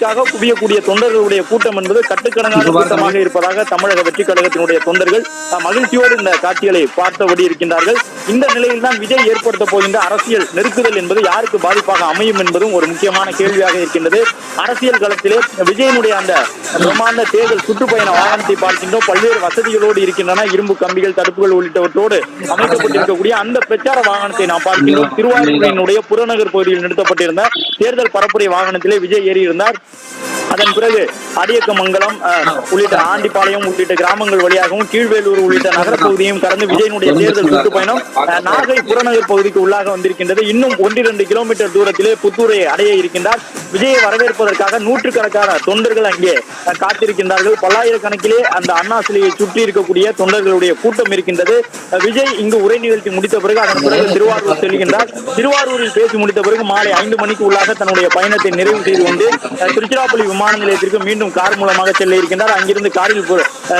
தேர்தலுக்காக குவியக்கூடிய தொண்டர்களுடைய கூட்டம் என்பது கட்டுக்கடங்காத கூட்டமாக இருப்பதாக தமிழக வெற்றி கழகத்தினுடைய தொண்டர்கள் மகிழ்ச்சியோடு இந்த காட்சிகளை பார்த்தபடி இருக்கின்றார்கள். இந்த நிலையில் தான் விஜய் ஏற்படுத்த போகின்ற அரசியல் நெருக்குதல் என்பது யாருக்கு பாதிப்பாக அமையும் என்பதும் ஒரு முக்கியமான கேள்வியாக இருக்கின்றது. அரசியல் களத்திலே விஜயனுடைய அந்த பிரம்மாண்ட தேர்தல் சுற்றுப்பயண வாகனத்தை பார்க்கின்றோம். பல்வேறு வசதிகளோடு இருக்கின்றன. இரும்பு கம்பிகள் தடுப்புகள் உள்ளிட்டவற்றோடு அமைக்கப்பட்டிருக்கக்கூடிய அந்த பிரச்சார வாகனத்தை நாம் பார்க்கின்றோம். திருவாரூரினுடைய புறநகர் பகுதியில் நிறுத்தப்பட்டிருந்த தேர்தல் பரப்புரை வாகனத்திலே விஜய் ஏறியிருந்தார். Yeah. அதன் பிறகு அடியக்கமங்கலம் உள்ளிட்ட ஆண்டிப்பாளையம் உள்ளிட்ட கிராமங்கள் வழியாகவும் கீழ்வேலூர் உள்ளிட்ட நகரப்பகுதியும் கடந்து விஜயனுடைய தேர்தல் சுற்றுப்பயணம் நாகை புறநகர் பகுதிக்கு உள்ளாக வந்திருக்கின்றது. இன்னும் ஒன்றிரண்டு கிலோமீட்டர் தூரத்திலே புத்தூரை அடைய இருக்கின்றார். விஜயை வரவேற்பதற்காக நூற்றுக்கணக்கான தொண்டர்கள் அங்கே காத்திருக்கின்றார்கள். பல்லாயிரக்கணக்கிலே அந்த அண்ணா சிலையை சுற்றி இருக்கக்கூடிய தொண்டர்களுடைய கூட்டம் இருக்கின்றது. விஜய் இங்கு உரை நிகழ்த்தி முடித்த பிறகு அதன் பிறகு திருவாரூர் செல்கின்றார். திருவாரூரில் பேசி முடித்த பிறகு மாலை ஐந்து மணிக்கு உள்ளாக தன்னுடைய பயணத்தை நிறைவு செய்து கொண்டு திருச்சிராப்பள்ளி விமான நிலையத்திற்கு மீண்டும் கார் மூலமாக செல்ல இருக்கின்றார். அங்கிருந்து காரில்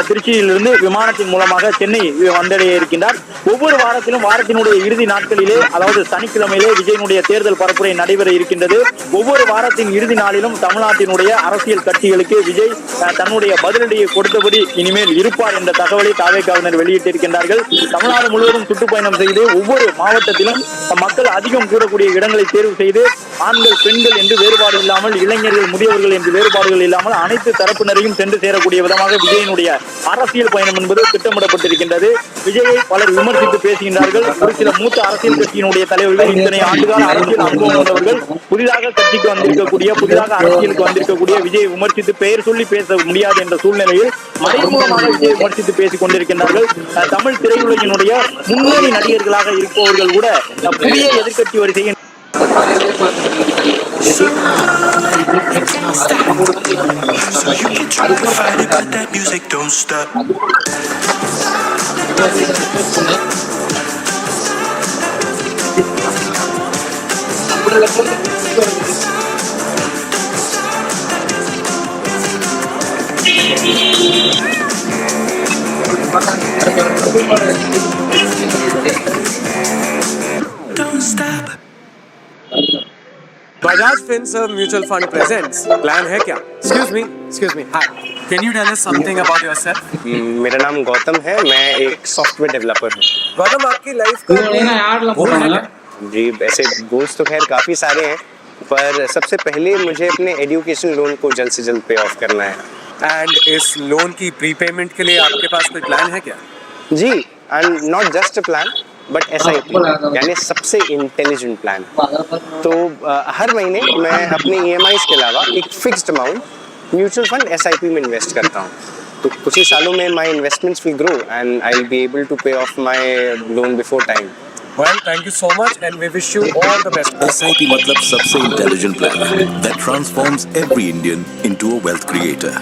திருச்சியிலிருந்து விமானத்தின் மூலமாக சென்னை வந்தடைய இருக்கின்றார். ஒவ்வொரு வாரத்திலும் வாரத்தினுடைய இறுதி நாட்களிலே அதாவது சனிக்கிழமையிலே விஜயனுடைய தேர்தல் பரப்புரை நடைபெற இருக்கின்றது. ஒவ்வொரு வாரத்தின் இறுதி நாளிலும் தமிழ்நாட்டினுடைய அரசியல் கட்சிகளுக்கு விஜய் தன்னுடைய பதிலடியை கொடுத்தபடி இனிமேல் இருப்பார் என்ற தகவலை தாவேக்காவினர் வெளியிட்டிருக்கின்றார்கள். தமிழ்நாடு முழுவதும் சுற்றுப்பயணம் செய்து ஒவ்வொரு மாவட்டத்திலும் மக்கள் அதிகம் கூடக்கூடிய இடங்களை தேர்வு செய்து ஆண்கள் பெண்கள் என்று வேறுபாடு இல்லாமல் இளைஞர்கள் முதியவர்கள் என்று வேறுபாடுகள் இல்லாமல் அனைத்து தரப்பினரையும் சென்று சேரக்கூடிய விதமாக விஜயனுடைய அரசியல் பயணம் என்பது திட்டமிடப்பட்டிருக்கின்றது. விஜயை பலர் விமர்சித்து பேசுகின்றார்கள். ஒரு சில மூத்த அரசியல் கட்சியினுடைய தலைவர்கள் இத்தனை ஆண்டுகால அரசியல் அனுபவம் கொண்டவர்கள் புதிதாக கட்சிக்கு வந்திருக்கக்கூடிய புதிதாக அரசியலுக்கு வந்திருக்கக்கூடிய விஜயை விமர்சித்து பெயர் சொல்லி பேச முடியாது என்ற சூழ்நிலையில் மறைமுகமாக விஜயை விமர்சித்து பேசிக் கொண்டிருக்கின்றார்கள். தமிழ் திரையுலகினுடைய முன்னணி நடிகர்களாக இருப்பவர்கள் கூட புதிய எதிர்க்கட்சி வரிசையின் So you can try to fight it, but that music don't stop. Don't Finserv Mutual Fund presents Plan है क्या Excuse me, excuse me. Hi. Can you tell us something about yourself? मेरा नाम गौतम है मैं एक सॉफ्टवेयर डेवलपर हूँ गौतम आपकी life का goal है क्या? जी ऐसे गोल्स तो खैर काफ़ी सारे हैं पर सबसे पहले मुझे अपने एजुकेशन लोन को जल्द से जल्द पे ऑफ़ करना है एंड इस लोन की प्रीपेमेंट के लिए आपके पास कोई प्लान है क्या जी and not just a plan but S I P यानी सबसे इंटेलिजेंट प्लान तो अ, हर महीने मैं अपने ई के अलावा एक fixed amount mutual funds में इन्वेस्ट करता हूँ। तो कुछ ही सालों में my investments will grow and I will be able to pay off my loan before time Well, thank you so much and we wish you all the best. SIP मतलब सबसे intelligent plan that transforms every Indian into a wealth creator.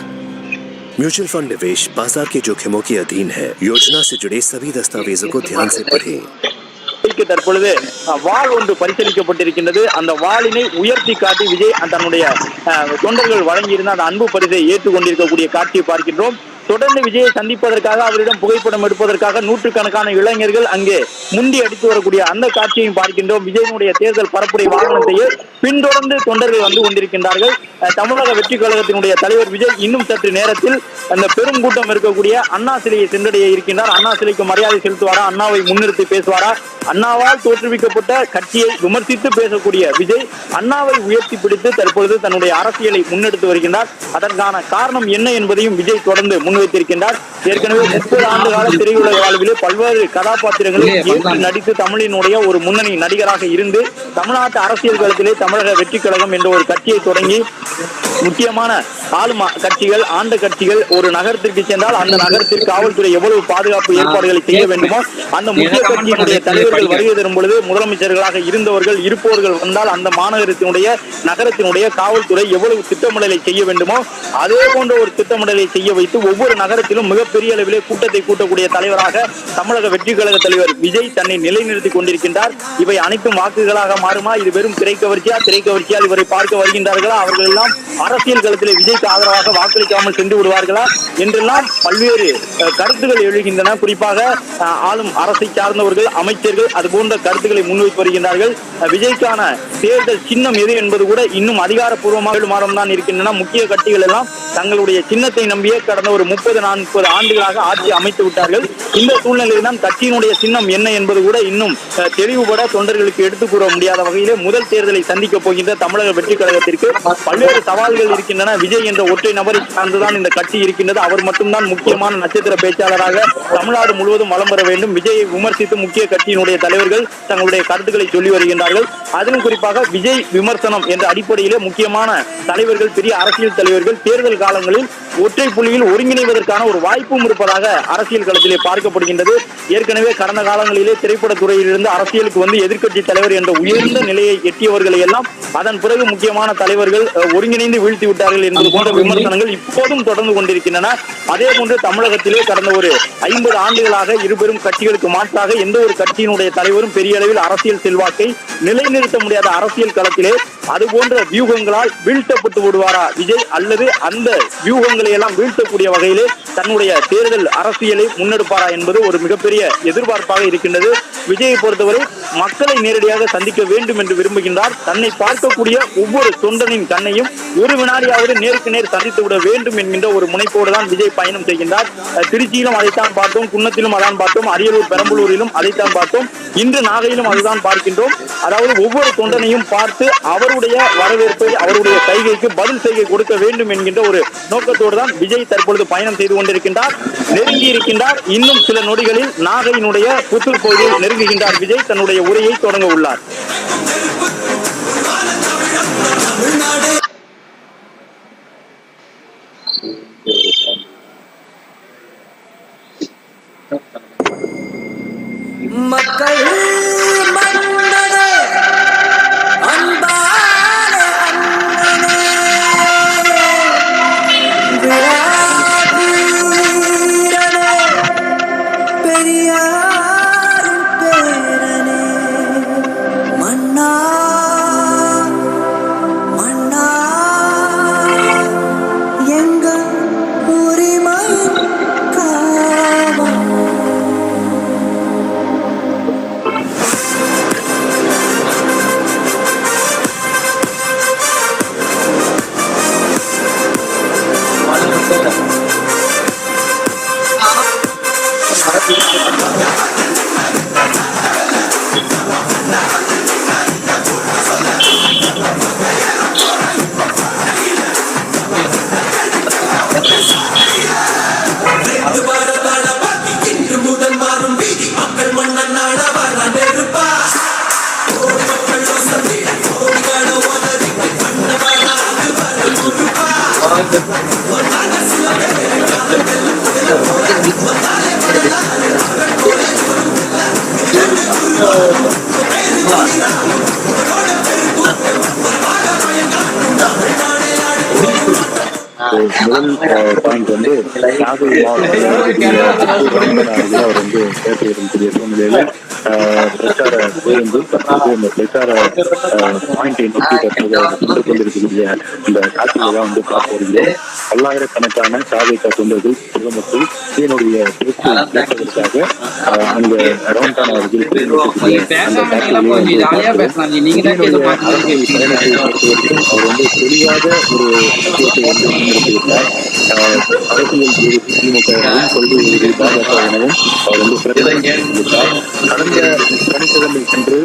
Mutual fund निवेश बाजार के जोखिमों के अधीन है योजना से जुड़े सभी दस्तावेजों को ध्यान से पढ़ें விஜய்க்கு தற்பொழுது அஹ், வாள் ஒன்று பரிசீலிக்கப்பட்டிருக்கின்றது அந்த வாளினை உயர்த்தி காட்டி விஜய் அஹ், தன்னுடைய அஹ், தொண்டர்கள் வழங்கியிருந்த அந்த அன்பு பரிசை ஏற்றுக்கொண்டிருக்கக்கூடிய காட்சியை பார்க்கின்றோம் தொடர்ந்து விஜயை சந்திப்பதற்காக அவரிடம் புகைப்படம் எடுப்பதற்காக நூற்றுக்கணக்கான இளைஞர்கள் அங்கே முண்டி அடித்து வரக்கூடிய அந்த காட்சியையும் பார்க்கின்றோம். விஜயனுடைய தேர்தல் பரப்புரை வாகனத்தையே பின்தொடர்ந்து தொண்டர்கள் வந்து கொண்டிருக்கின்றார்கள். தமிழக வெற்றி கழகத்தினுடைய தலைவர் விஜய் இன்னும் சற்று நேரத்தில் அந்த பெரும் கூட்டம் இருக்கக்கூடிய அண்ணா சிலையை சென்றடைய இருக்கின்றார். அண்ணா சிலைக்கு மரியாதை செலுத்துவாரா? அண்ணாவை முன்னிறுத்தி பேசுவாரா? அண்ணாவால் தோற்றுவிக்கப்பட்ட கட்சியை விமர்சித்து பேசக்கூடிய விஜய் அண்ணாவை உயர்த்தி பிடித்து தற்பொழுது தன்னுடைய அரசியலை முன்னெடுத்து வருகின்றார். அதற்கான காரணம் என்ன என்பதையும் விஜய் தொடர்ந்து முன்வைத்திருக்கின்றார் ஏற்கனவே முப்பது ஆண்டு கால திரையுலக வாழ்விலே பல்வேறு கதாபாத்திரங்களில் ஏற்று நடித்து தமிழினுடைய ஒரு முன்னணி நடிகராக இருந்து தமிழ்நாட்டு அரசியல் களத்திலே தமிழக வெற்றி கழகம் என்ற ஒரு கட்சியை தொடங்கி முக்கியமான ஆளும் கட்சிகள் ஆண்ட கட்சிகள் ஒரு நகரத்திற்கு சென்றால் அந்த நகரத்திற்கு காவல்துறை எவ்வளவு பாதுகாப்பு ஏற்பாடுகளை செய்ய வேண்டுமோ அந்த முக்கிய கட்சியினுடைய தலைவர்கள் வருகை தரும் பொழுது முதலமைச்சர்களாக இருந்தவர்கள் இருப்பவர்கள் வந்தால் அந்த மாநகரத்தினுடைய நகரத்தினுடைய காவல்துறை எவ்வளவு திட்டமிடலை செய்ய வேண்டுமோ அதே போன்ற ஒரு திட்டமிடலை செய்ய வைத்து ஒவ்வொரு ஒவ்வொரு நகரத்திலும் மிகப்பெரிய அளவிலே கூட்டத்தை கூட்டக்கூடிய தலைவராக தமிழக வெற்றி கழக தலைவர் விஜய் தன்னை நிலைநிறுத்திக் கொண்டிருக்கின்றார். இவை அனைத்தும் வாக்குகளாக மாறுமா? இது வெறும் திரைக்கவர்ச்சியா? திரைக்கவர்ச்சியால் இவரை பார்க்க வருகின்றார்களா? அவர்கள் எல்லாம் அரசியல் களத்தில் விஜய்க்கு ஆதரவாக வாக்களிக்காமல் சென்று விடுவார்களா என்றெல்லாம் பல்வேறு கருத்துக்கள் எழுகின்றன. குறிப்பாக ஆளும் அரசை சார்ந்தவர்கள் அமைச்சர்கள் அது போன்ற கருத்துக்களை முன்வைத்து வருகின்றார்கள். விஜய்க்கான தேர்தல் சின்னம் எது என்பது கூட இன்னும் அதிகாரப்பூர்வமாக மாறம் தான் இருக்கின்றன. முக்கிய கட்சிகள் எல்லாம் தங்களுடைய சின்னத்தை நம்பியே கடந்த ஒரு முப்பது நாற்பது ஆண்டுகளாக ஆட்சி அமைத்து விட்டார்கள். இந்த சூழ்நிலையில் தான் கட்சியினுடைய சின்னம் என்ன என்பது கூட இன்னும் தெளிவுபட தொண்டர்களுக்கு எடுத்துக் கூற முடியாத வகையிலே முதல் தேர்தலை சந்திக்க போகின்ற தமிழக வெற்றி கழகத்திற்கு பல்வேறு சவால்கள் இருக்கின்றன. விஜய் என்ற ஒற்றை நபரை சார்ந்துதான் இந்த கட்சி இருக்கின்றது. அவர் மட்டும்தான் முக்கியமான நட்சத்திர பேச்சாளராக தமிழ்நாடு முழுவதும் வலம் பெற வேண்டும். விஜயை விமர்சித்து முக்கிய கட்சியினுடைய தலைவர்கள் தங்களுடைய கருத்துக்களை சொல்லி வருகின்றார்கள். அதிலும் குறிப்பாக விஜய் விமர்சனம் என்ற அடிப்படையிலே முக்கியமான தலைவர்கள் பெரிய அரசியல் தலைவர்கள் தேர்தல் காலங்களில் ஒற்றை புள்ளியில் ஒருங்கிணைவதற்கான ஒரு வாய்ப்பும் இருப்பதாக அரசியல் களத்திலே பார்க்கப்படுகின்றது. ஏற்கனவே கடந்த காலங்களிலே திரைப்படத்துறையிலிருந்து அரசியலுக்கு வந்து எதிர்க்கட்சி தலைவர் என்ற உயர்ந்த நிலையை எட்டியவர்களை எல்லாம் அதன் பிறகு முக்கியமான தலைவர்கள் ஒருங்கிணைந்து வீழ்த்தி விட்டார்கள் என்பது போன்ற விமர்சனங்கள் இப்போதும் தொடர்ந்து கொண்டிருக்கின்றன. அதே போன்று தமிழகத்திலே கடந்த ஒரு ஐம்பது ஆண்டுகளாக இருபெரும் கட்சிகளுக்கு மாற்றாக எந்த ஒரு கட்சியினுடைய தலைவரும் பெரிய அளவில் அரசியல் செல்வாக்கை நிலைநிறுத்த முடியாத அரசியல் களத்திலே அது போன்ற வியூகங்களால் வீழ்த்தப்பட்டு விடுவாரா விஜய்? அல்லது அந்த வியூகங்களை எல்லாம் வீழ்த்தக்கூடிய வகையிலே தன்னுடைய தேர்தல் அரசியலை முன்னெடுப்பாரா என்பது ஒரு மிகப்பெரிய எதிர்பார்ப்பாக இருக்கின்றது. விஜயை பொறுத்தவரை மக்களை நேரடியாக சந்திக்க வேண்டும் என்று விரும்புகின்றார். தன்னை பார்க்கக்கூடிய ஒவ்வொரு தொண்டனின் கண்ணையும் ஒரு வினாடியாவது நேருக்கு நேர் சந்தித்து விட வேண்டும் என்கின்ற ஒரு முனைப்போடு தான் விஜய் பயணம் செய்கின்றார். திருச்சியிலும் அதைத்தான் பார்த்தோம் குன்னத்திலும் அதான் பார்த்தோம் அரியலூர் பெரம்பலூரிலும் அதைத்தான் பார்த்தோம். இன்று நாகையிலும் அதுதான் பார்க்கின்றோம். அதாவது ஒவ்வொரு தொண்டனையும் பார்த்து அவருடைய வரவேற்பை அவருடைய கைகைக்கு பதில் செய்கை கொடுக்க வேண்டும் என்கின்ற ஒரு நோக்கத்தோடு தான் விஜய் தற்பொழுது பயணம் செய்து கொண்டிருக்கின்றார் நெருங்கி இருக்கின்றார். இன்னும் சில நொடிகளில் நாகையினுடைய புத்தூர் பகுதியில் நெருங்குகின்றார் விஜய் தன்னுடைய உரையை தொடங்க உள்ளார். முதல் பாயிண்ட் வந்து நாகை மாவட்டத்தில் அவர் வந்து பிரச்சார பேருந்து தற்போது இந்த பிரச்சார பாயிண்டை நோக்கி தற்போது சென்று கொண்டிருக்கக்கூடிய இந்த காட்சிகளை தான் வந்து பார்க்க வருகிறோம் பல்லாயிரக்கணக்கான சாதிக்க தொண்டர்கள் பொதுமக்கள் இதனுடைய பேச்சு கேட்பதற்காக அந்த ரவுண்டான அருகில் அந்த காட்சிகளை அரசியல் அவர் வந்து தெளிவாக ஒரு விஷயத்தை வந்து அரசியல் திமுக கொள்கை பாஜக எனவும் அவர் வந்து பிரச்சாரம் கடந்த சனிக்கிழமை சென்று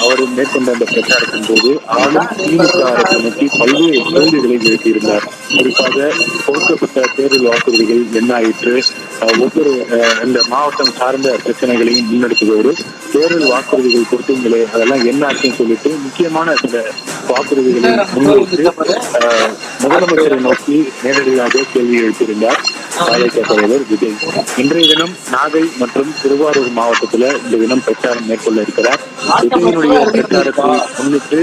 அவர் மேற்கொண்ட அந்த பிரச்சாரத்தின் போது ஆளும் திமுக அரசை நோக்கி பல்வேறு கேள்விகளை எழுப்பியிருந்தார். குறிப்பாக கொடுக்கப்பட்ட தேர்தல் வாக்குறுதிகள் என்ன ஆயிற்று? ஒவ்வொரு அஹ், இந்த மாவட்டம் சார்ந்த பிரச்சனைகளையும் முன்னெடுத்ததோடு தேர்தல் வாக்குறுதிகள் கொடுத்தீங்களே அதெல்லாம் என்ன ஆச்சுன்னு சொல்லிட்டு முக்கியமான சில வாக்குறுதிகளை முன்வைத்து அஹ், முதலமைச்சரை நோக்கி நேரடியாக கேள்வி எழுப்பியிருந்தார். தலைவர் விஜய். இன்றைய தினம் நாகை மற்றும் திருவாரூர் மாவட்டத்துல இந்த தினம் பிரச்சாரம் மேற்கொள்ள இருக்கிறார். விஜயனுடைய பிரச்சாரத்தை முன்னிட்டு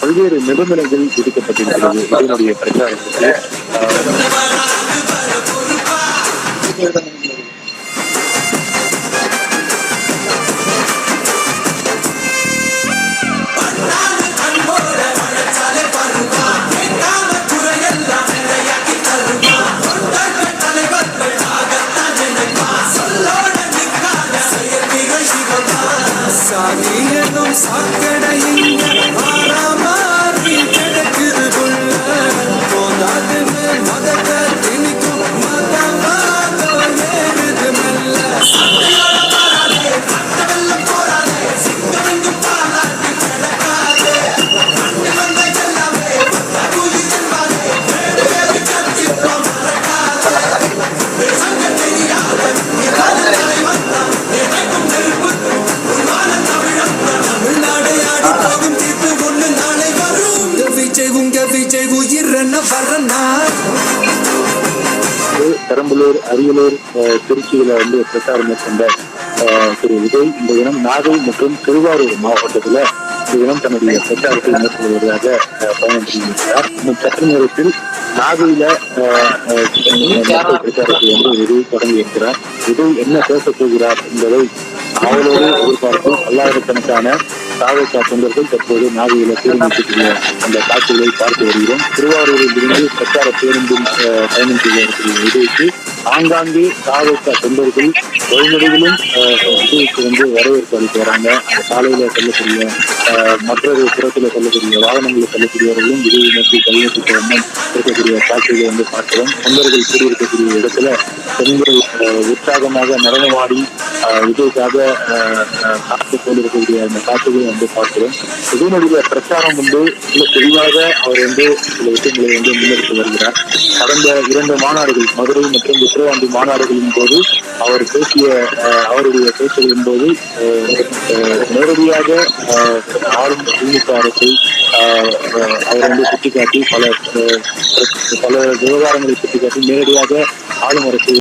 பல்வேறு நிபந்தனைகள் விதிக்கப்பட்டிருக்கிறது. விஜயனுடைய பிரச்சாரத்துக்கு அரியலூர் திருச்சியில வந்து பிரச்சாரம் மேற்கொண்ட திரு விஜய் இந்த தினம் நாகை மற்றும் திருவாரூர் மாவட்டத்துல இந்த தினம் தன்னுடைய பிரச்சாரத்தை மேற்கொண்டு வருவதாக பயணம் செய்திருக்கிறார். இந்த சற்று நேரத்தில் நாகையில நாகை பிரச்சாரத்தை வந்து விஜய் தொடங்கி இருக்கிறார். விஜய் என்ன பேசப் போகிறார் என்பதை அவளோடு எதிர்பார்க்கும் பல்லாயிரக்கணக்கான தாவக தொண்டர்கள் தற்போது நாகையில தீர்மானிக்கக்கூடிய அந்த காட்சிகளை பார்த்து வருகிறோம். திருவாரூரில் இருந்து பிரச்சார பேருந்தில் பயணம் செய்ய இருக்கிற விஜய்க்கு ஆங்காங்கே தாவக தொண்டர்கள் வழிமுறைகளும் அஹ், விஜய்க்கு வந்து வரவேற்பு அளித்து வராங்க அந்த சாலையில செல்லக்கூடிய அஹ், மற்றொரு புறத்துல செல்லக்கூடிய வாகனங்களில் செல்லக்கூடியவர்களும் விஜய் நோக்கி கையெழுத்து இருக்கக்கூடிய காட்சிகளை வந்து பார்க்கிறோம் தொண்டர்கள் கூடியிருக்கக்கூடிய இடத்துல பெண்கள் உற்சாகமாக நடனமாடி அஹ், விஜய்க்காக காத்து கொண்டிருக்கக்கூடிய அந்த காட்சிகளை வந்து பார்க்கிறோம். விஜயனுடைய பிரச்சாரம் வந்து மிக தெளிவாக அவர் வந்து சில விஷயங்களை வந்து முன்னெடுத்து வருகிறார். கடந்த இரண்டு மாநாடுகள் மதுரை மற்றும் விக்கிரவாண்டி மாநாடுகளின் போது அவர் பேசிய அவருடைய பேச்சுகளின் போது நேரடியாக ஆளும் திமுக அரசை அவர் வந்து சுட்டிக்காட்டி பல பல விவகாரங்களை சுட்டிக்காட்டி நேரடியாக ஆளும் அரசு